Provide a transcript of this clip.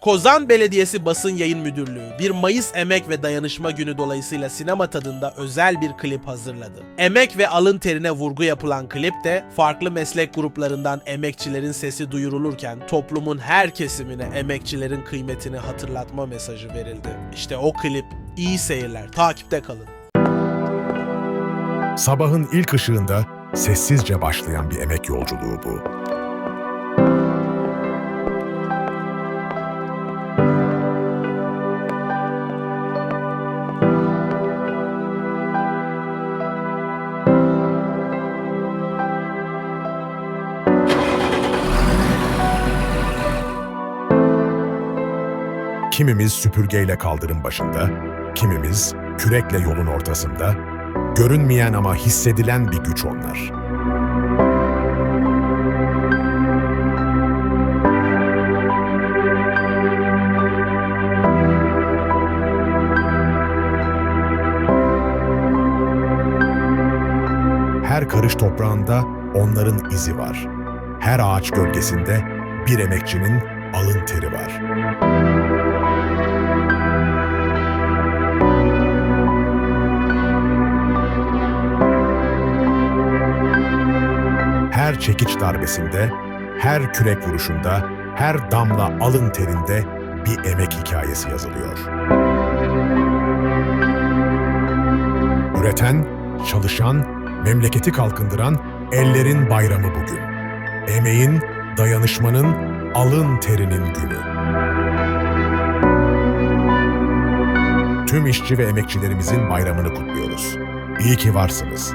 Kozan Belediyesi Basın Yayın Müdürlüğü 1 Mayıs Emek ve Dayanışma Günü dolayısıyla sinema tadında özel bir klip hazırladı. Emek ve alın terine vurgu yapılan klipte farklı meslek gruplarından emekçilerin sesi duyurulurken toplumun her kesimine emekçilerin kıymetini hatırlatma mesajı verildi. İşte o klip iyi seyirler takipte kalın. Sabahın ilk ışığında sessizce başlayan bir emek yolculuğu bu. Kimimiz süpürgeyle kaldırım başında, kimimiz kürekle yolun ortasında, görünmeyen ama hissedilen bir güç onlar. Her karış toprağında onların izi var. Her ağaç gölgesinde bir emekçinin alın teri var. Çekiç darbesinde, her kürek vuruşunda, her damla alın terinde bir emek hikayesi yazılıyor. Üreten, çalışan, memleketi kalkındıran ellerin bayramı bugün. Emeğin, dayanışmanın, alın terinin günü. Tüm işçi ve emekçilerimizin bayramını kutluyoruz. İyi ki varsınız.